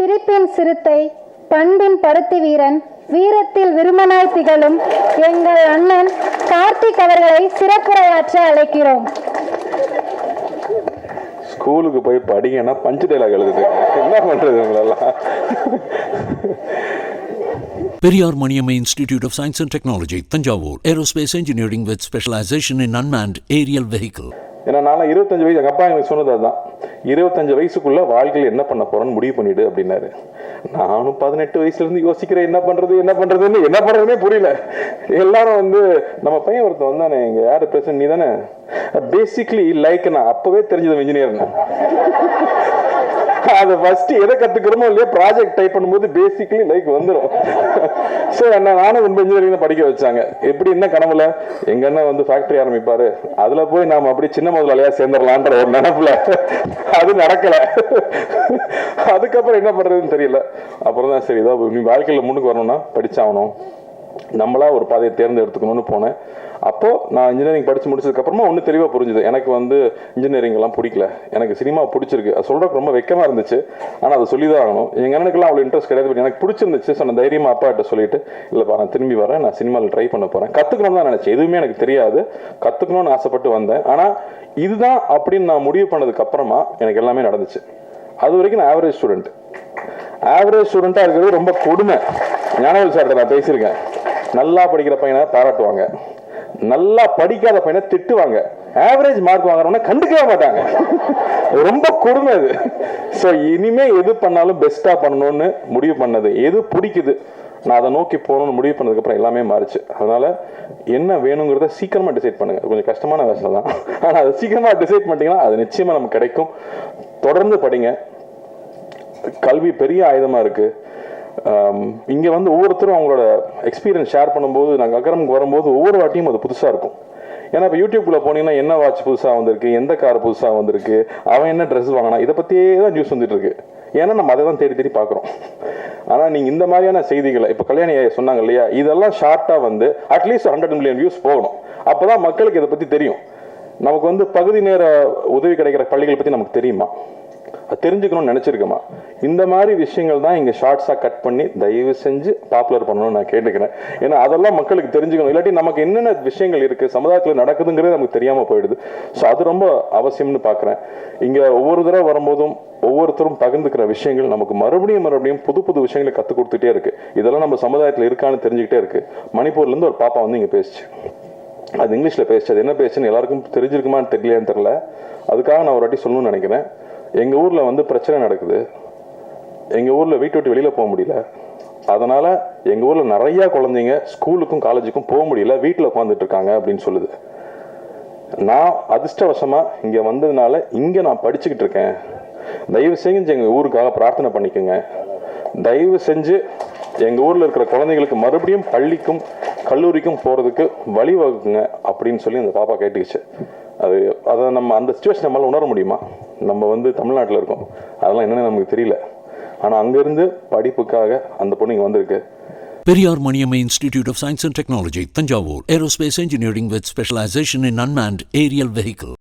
சிரிப்பின் சிறுத்தை பண்பின் பருத்தி வீரன் வீரத்தில் விருமனாய் திகழும் எங்கள் அண்ணன் கார்த்திக் அவர்களை சிறப்புரையாற்ற அழைக்கிறோம் ஸ்கூலுக்கு போய் படிங்கன்னா பஞ்சு டைலாக் எழுதுது என்ன பண்றது உங்களெல்லாம் Periyar Maniamma Institute of Science and Technology, Tanjavur. Aerospace engineering with specialization in unmanned aerial vehicle. ஏன்னா நான் இருபத்தஞ்சு வயசு எங்கள் அப்பா எனக்கு சொன்னது அதுதான். இருபத்தஞ்சு வயசுக்குள்ள வாழ்க்கையில் என்ன பண்ண போகிறோன்னு முடிவு பண்ணிவிடு அப்படின்னாரு. நானும் பதினெட்டு வயசுலேருந்து யோசிக்கிறேன் என்ன பண்ணுறது என்ன பண்ணுறதுன்னு என்ன பண்ணுறதுன்னே புரியல. எல்லாரும் வந்து நம்ம பையன் ஒருத்தன் வந்தானே இங்கே யாரு பிரசன்ட் நீ தானே பேசிக்லி லைக் நான் அப்போவே தெரிஞ்சது இன்ஜினியர் அதை ஃபர்ஸ்ட் எதை கத்துக்கிறோமோ இல்லையா ப்ராஜெக்ட் டைப் பண்ணும்போது பேசிக்லி லைக் வந்துடும் ஸோ என்ன நானும் ரொம்ப இன்ஜினியரிங் தான் படிக்க வச்சாங்க. எப்படி என்ன கனவுல எங்க அண்ணன் வந்து ஃபேக்டரி ஆரம்பிப்பாரு. அதுல போய் நாம அப்படி சின்ன முதலாளியா சேர்ந்துடலான்ற ஒரு நினைப்புல அது நடக்கல. அதுக்கப்புறம் என்ன பண்றதுன்னு தெரியல. அப்புறம் தான் சரி இதோ நீ வாழ்க்கையில முன்னுக்கு வரணும்னா படிச்சாகணும். நம்மளா ஒரு பாதையை தேர்ந்தெடுத்துக்கணும்னு போனேன். அப்போ நான் இன்ஜினியரிங் படிச்சு முடிச்சதுக்கப்புறமா ஒன்று தெளிவாக புரிஞ்சுது. எனக்கு வந்து இன்ஜினியரிங் எல்லாம் பிடிக்கல. எனக்கு சினிமா பிடிச்சிருக்கு. அது சொல்கிறதுக்கு ரொம்ப வெக்கமாக இருந்துச்சு. ஆனால் அதை சொல்லி தான் ஆகணும். எங்கள் அண்ணனுக்குலாம் அவ்வளோ இன்ட்ரெஸ்ட் கிடையாது. பட் எனக்கு பிடிச்சிருந்துச்சு. ஸோ நான் தைரியமாக அப்பாட்ட சொல்லிட்டு இல்லைப்பா நான் திரும்பி வரேன். நான் சினிமாவில் ட்ரை பண்ண போகிறேன் கத்துக்கணும் தான் நினச்சேன். எதுவுமே எனக்கு தெரியாது. கற்றுக்கணும்னு ஆசைப்பட்டு வந்தேன். ஆனால் இதுதான் அப்படின்னு நான் முடிவு பண்ணதுக்கு அப்புறமா எனக்கு எல்லாமே நடந்துச்சு. அது வரைக்கும் நான் ஆவரேஜ் ஸ்டூடெண்ட் ஆவரேஜ் ஸ்டூடெண்ட்டாக இருக்கிறது ரொம்ப கொடுமை. ஞானவேல் சார்கிட்ட நான் பேசியிருக்கேன். நல்லா படிக்கிற பையனை பாராட்டுவாங்க. நல்லா படிக்காத பையனை திட்டுவாங்க. ஆவரேஜ் மார்க் வாங்குறவன கண்டுக்கவே மாட்டாங்க. ரொம்ப கொடுமை அது. ஸோ இனிமே எது பண்ணாலும் பெஸ்ட்டாக பண்ணணும்னு முடிவு பண்ணது. எது பிடிக்குது? நான் அதை நோக்கி போகணும்னு முடிவு பண்ணதுக்கப்புறம் எல்லாமே மாறுச்சு. அதனால என்ன வேணுங்கிறத சீக்கிரமாக டிசைட் பண்ணுங்கள் கொஞ்சம் கஷ்டமான விஷயம் தான். ஆனால் அதை சீக்கிரமாக டிசைட் பண்ணிட்டீங்கன்னா அது நிச்சயமாக நமக்கு கிடைக்கும். தொடர்ந்து படிங்க. கல்வி பெரிய ஆயுதமாக இருக்குது இங்கே வந்து ஒவ்வொருத்தரும் அவங்களோட எக்ஸ்பீரியன்ஸ் ஷேர் பண்ணும்போது நாங்கள் அக்கரமுக்கு வரும்போது ஒவ்வொரு வாட்டியும் அது புதுசாக இருக்கும். ஏன்னா இப்போ யூடியூப்குள்ளே போனீங்கன்னா என்ன வாட்ச் புதுசாக வந்திருக்கு எந்த கார் புதுசாக வந்திருக்கு அவன் என்ன ட்ரெஸ் வாங்கினா இதை பற்றியே தான் நியூஸ் வந்துட்டு இருக்கு. ஏன்னா நம்ம அதை தான் தேடி தேடி பார்க்குறோம். ஆனால் நீங்கள் இந்த மாதிரியான செய்திகளை இப்போ கல்யாணி சொன்னாங்க இல்லையா இதெல்லாம் ஷார்ட்டாக வந்து அட்லீஸ்ட் ஹண்ட்ரட் மில்லியன் வியூஸ் போகணும். அப்போ தான் மக்களுக்கு இதை பற்றி தெரியும். நமக்கு வந்து பகுதி நேர உதவி கிடைக்கிற பள்ளிகள் பற்றி நமக்கு தெரியுமா? தெரிஞ்சுக்கணும்னு நினச்சிருக்கோமா இந்த மாதிரி விஷயங்கள் தான் இங்கே ஷார்ட்ஸாக கட் பண்ணி தயவு செஞ்சு பாப்புலர் பண்ணணும்னு நான் கேட்டுக்கிறேன். ஏன்னா அதெல்லாம் மக்களுக்கு தெரிஞ்சுக்கணும். இல்லாட்டி நமக்கு என்னென்ன விஷயங்கள் இருக்குது சமுதாயத்தில் நடக்குதுங்கிறது நமக்கு தெரியாமல் போயிடுது. ஸோ அது ரொம்ப அவசியம்னு பார்க்குறேன் இங்கே ஒவ்வொரு தடவை வரும்போதும் ஒவ்வொருத்தரும் பகிர்ந்துக்கிற விஷயங்கள் நமக்கு மறுபடியும் மறுபடியும் புது புது விஷயங்களை கற்றுக் கொடுத்துட்டே இருக்கு. இதெல்லாம் நம்ம சமுதாயத்தில் இருக்கான்னு தெரிஞ்சுக்கிட்டே இருக்கு. மணிப்பூர்லேருந்து ஒரு பாப்பா வந்து இங்கே பேசிச்சு. அது இங்கிலீஷில் பேசிச்சு. அது என்ன பேசுன்னு எல்லாருக்கும் தெரிஞ்சிருக்குமான்னு தெரியலையான்னு தெரில அதுக்காக நான் ஒரு வாட்டி சொல்லணும்னு நினைக்கிறேன். எங்கள் ஊரில் வந்து பிரச்சனை நடக்குது. எங்கள் ஊரில் வீட்டை விட்டு வெளியில் போக முடியல. அதனால் எங்கள் ஊரில் நிறையா குழந்தைங்க ஸ்கூலுக்கும் காலேஜுக்கும் போக முடியல. வீட்டில் உட்காந்துட்டு இருக்காங்க அப்படின்னு சொல்லுது. நான் அதிர்ஷ்டவசமாக இங்கே வந்ததுனால இங்கே நான் படிச்சுக்கிட்டு இருக்கேன். தயவு செஞ்சு எங்கள் ஊருக்காக பிரார்த்தனை பண்ணிக்கோங்க. தயவு செஞ்சு எங்கள் ஊரில் இருக்கிற குழந்தைங்களுக்கு மறுபடியும் பள்ளிக்கும் கல்லூரிக்கும் போகிறதுக்கு வழிவகுக்குங்க அப்படின்னு சொல்லி அந்த பாப்பா கேட்டுக்கிச்சு. அது அதை நம்ம அந்த சுச்சுவேஷன் நம்மளால் உணர முடியுமா நம்ம வந்து தமிழ்நாட்டில் இருக்கோம் அதெல்லாம் என்னென்னு நமக்கு தெரியல ஆனால் அங்கேருந்து படிப்புக்காக அந்த பொண்ணு இங்கே வந்திருக்கு Periyar Maniammai institute of science and technology Thanjavur aerospace engineering with specialization in unmanned aerial vehicle